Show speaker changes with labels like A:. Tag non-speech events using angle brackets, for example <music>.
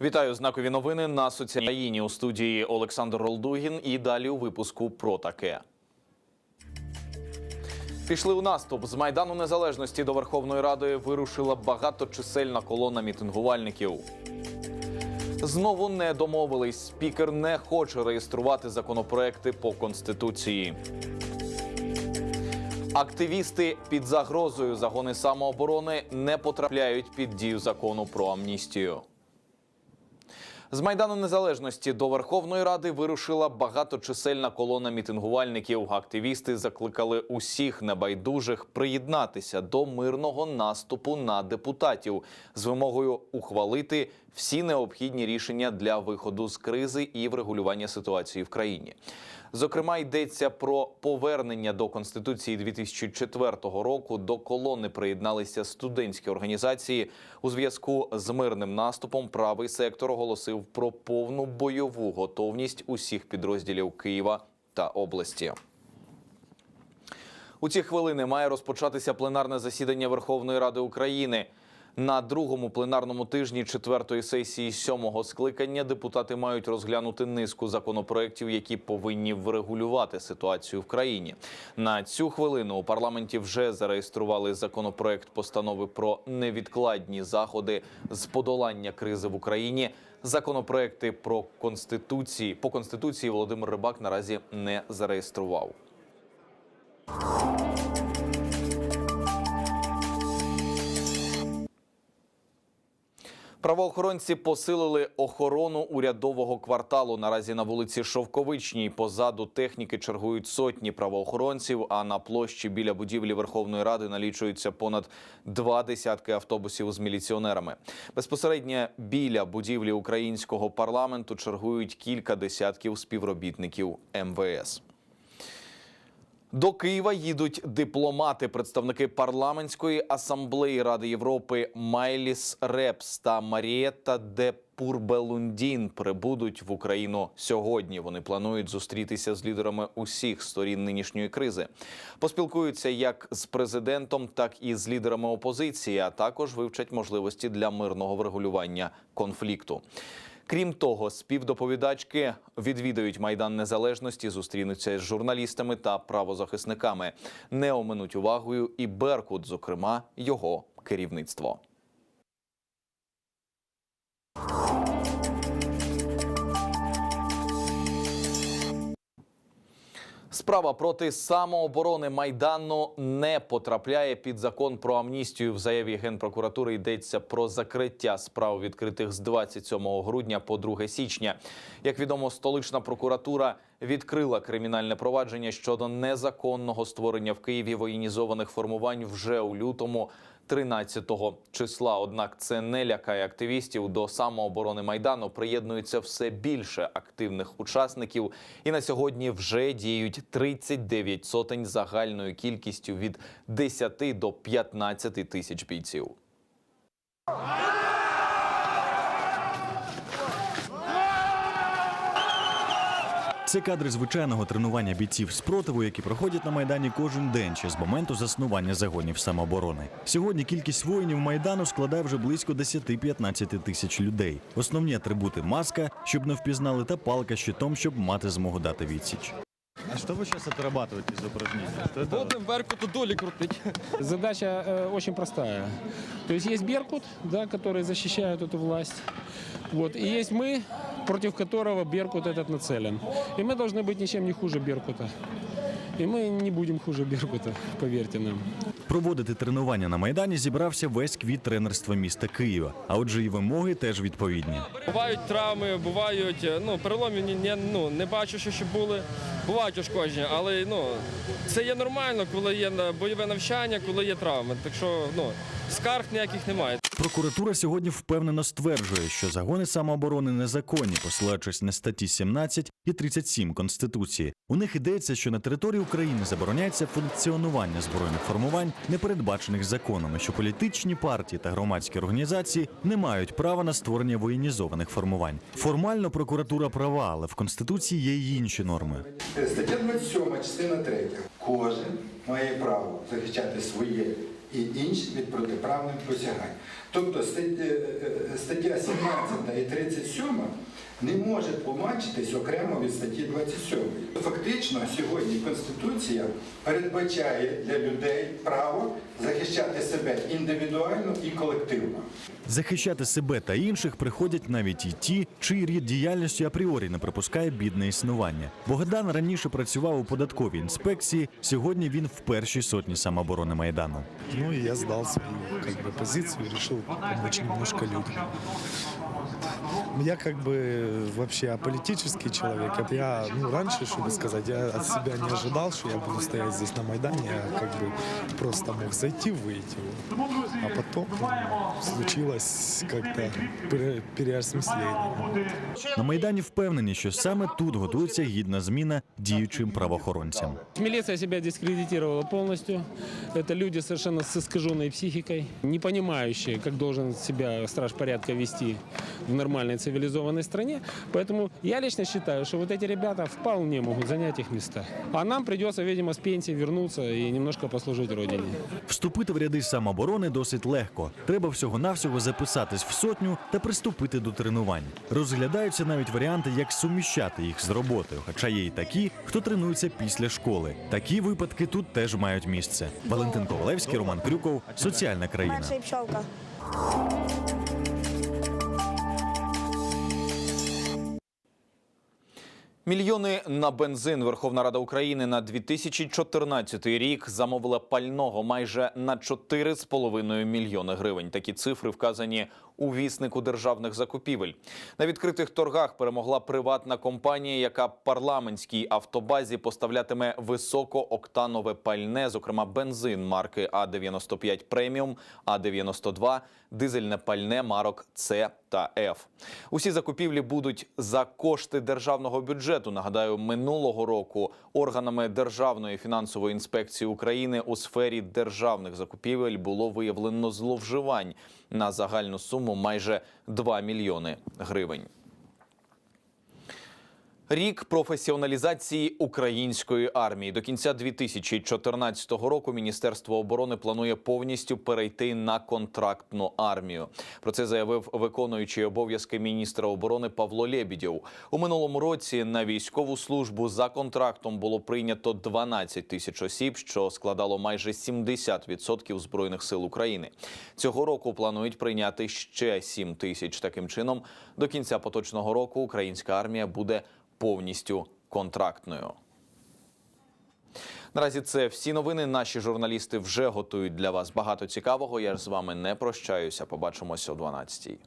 A: Вітаю знакові новини на соціальній у студії Олександр Ролдугін. І далі у випуску про таке. Пішли у наступ з майдану незалежності до Верховної Ради вирушила багаточисельна колона мітингувальників. Знову не домовились. Спікер не хоче реєструвати законопроекти по конституції. Активісти під загрозою загони самооборони не потрапляють під дію закону про амністію. З майдану незалежності до Верховної Ради вирушила багаточисельна колона мітингувальників. Активісти закликали усіх небайдужих приєднатися до мирного наступу на депутатів з вимогою ухвалити всі необхідні рішення для виходу з кризи і врегулювання ситуації в країні. Зокрема, йдеться про повернення до конституції 2004 року. До колони приєдналися студентські організації. У зв'язку з мирним наступом правий сектор оголосив про повну бойову готовність усіх підрозділів Києва та області. У ці хвилини має розпочатися пленарне засідання Верховної Ради України. На другому пленарному тижні четвертої сесії сьомого скликання депутати мають розглянути низку законопроєктів, які повинні врегулювати ситуацію в країні. На цю хвилину у парламенті вже зареєстрували законопроект постанови про невідкладні заходи з подолання кризи в Україні. Законопроекти про конституції по конституції Володимир Рибак наразі не зареєстрував. Правоохоронці посилили охорону урядового кварталу. Наразі на вулиці Шовковичній позаду техніки чергують сотні правоохоронців. А на площі біля будівлі Верховної Ради налічується понад два десятки автобусів з міліціонерами. Безпосередньо біля будівлі українського парламенту чергують кілька десятків співробітників МВС. До Києва їдуть дипломати, представники парламентської асамблеї Ради Європи Майліс Репс та Марієта де Пурбелундін прибудуть в Україну сьогодні. Вони планують зустрітися з лідерами усіх сторін нинішньої кризи. Поспілкуються як з президентом, так і з лідерами опозиції, а також вивчать можливості для мирного врегулювання конфлікту. Крім того, співдоповідачки відвідають майдан незалежності, зустрінуться з журналістами та правозахисниками. Не оминуть увагою і Беркут, зокрема, його керівництво. Справа проти самооборони майдану не потрапляє під закон про амністію. В заяві генпрокуратури йдеться про закриття справ відкритих з 27 грудня по 2 січня. Як відомо, столична прокуратура відкрила кримінальне провадження щодо незаконного створення в Києві воєнізованих формувань вже у лютому. 13 числа. Однак це не лякає активістів. До самооборони майдану приєднується все більше активних учасників, і на сьогодні вже діють 39 сотень загальною кількістю від 10 до 15 тисяч бійців.
B: Це кадри звичайного тренування бійців спротиву, які проходять на майдані кожен день ще з моменту заснування загонів самооборони. Сьогодні кількість воїнів майдану складає вже близько 10-15 тисяч людей. Основні атрибути маска, щоб не впізнали, та палка з щитом, щоб мати змогу дати відсіч.
C: А что вы сейчас отрабатываете из упражнений? Что это?
D: Будем Беркуту доли крутить. <laughs>
E: Задача э, очень простая. То есть есть Беркут, да, который защищает эту власть. Вот, и есть мы, против которого Беркут этот нацелен. И мы должны быть ничем не хуже Беркута. И мы не будем хуже Беркута, поверьте нам.
B: Проводити тренування на майдані зібрався весь квіт тренерства міста Києва. А отже, і вимоги теж відповідні.
D: Бувають травми, бувають е, ну, переломів ні- ні- ну, не бачу, що ще були. Бувають ушкодження, але ну, це є нормально, коли є на- бойове навчання, коли є травми. Так що ну, скарг ніяких немає.
B: Прокуратура сьогодні впевнено стверджує, що загони самооборони незаконні, посилаючись на статті 17 і 37 Конституції. У них йдеться, що на території України забороняється функціонування збройних формувань, не передбачених законом, і що політичні партії та громадські організації не мають права на створення воєнізованих формувань. Формально прокуратура права, але в конституції є й інші норми.
F: Стаття 27, частина 3. кожен має право захищати своє і інші від протиправних посягань. Тобто стаття, е, е, стаття 17 і 37 не може тлумачитись окремо від статті 27. Фактично сьогодні Конституція передбачає для людей право захищати себе індивідуально і колективно.
B: Захищати себе та інших приходять навіть і ті, чий рід діяльності апріорі не припускає бідне існування. Богдан раніше працював у податковій інспекції. Сьогодні він в першій сотні самооборони майдану.
G: Ну и я сдал свою как бы, позицию и помочь немножко людям Я как бы вообще аполитический человек. Я, ну, раньше, чтобы сказать, я от себя не ожидал, что я буду стоять здесь на Майдане. Я как бы просто мог зайти, выйти. А потом ну, случилось как-то пере- переосмысление.
B: На майдані впевнені, що саме тут готується гідна зміна діючим правоохоронцям.
E: Милиция себя дискредитировала полностью. Это люди совершенно с искаженной психикой, не понимающие, как должен себя страж порядка вести в нормальной цивилизованной стране. Поэтому я лично считаю, что вот эти ребята вполне могут занять их места. А нам придется, видимо, с пенсии вернуться и немножко послужить Родине.
B: Вступити в ряди самооборони досить легко. Треба всього-навсього записатись в сотню та приступити до тренувань. Розглядаються навіть варіанти, як суміщати їх з роботою. Хоча є й такі, хто тренується після школи. Такі випадки тут теж мають місце. Валентин Ковалевський, Роман Крюков, соціальна країна.
H: Перша і
A: Мільйони на бензин Верховна Рада України на 2014 рік замовила пального майже на 4,5 мільйони гривень. Такі цифри вказані у віснику державних закупівель. На відкритих торгах перемогла приватна компанія, яка парламентській автобазі поставлятиме високооктанове пальне, зокрема бензин марки А95 преміум, А92, дизельне пальне марок С та Ф. Усі закупівлі будуть за кошти державного бюджету. Нагадаю, минулого року органами Державної фінансової інспекції України у сфері державних закупівель було виявлено зловживань на загальну суму майже 2 мільйони гривень. Рік професіоналізації української армії до кінця 2014 року Міністерство оборони планує повністю перейти на контрактну армію. Про це заявив виконуючий обов'язки міністра оборони Павло Лєбідєв. У минулому році на військову службу за контрактом було прийнято 12 тисяч осіб, що складало майже 70% збройних сил України. Цього року планують прийняти ще 7 тисяч. Таким чином, до кінця поточного року українська армія буде повністю контрактною. Наразі це всі новини. Наші журналісти вже готують для вас багато цікавого. Я ж з вами не прощаюся. Побачимося о 12-й.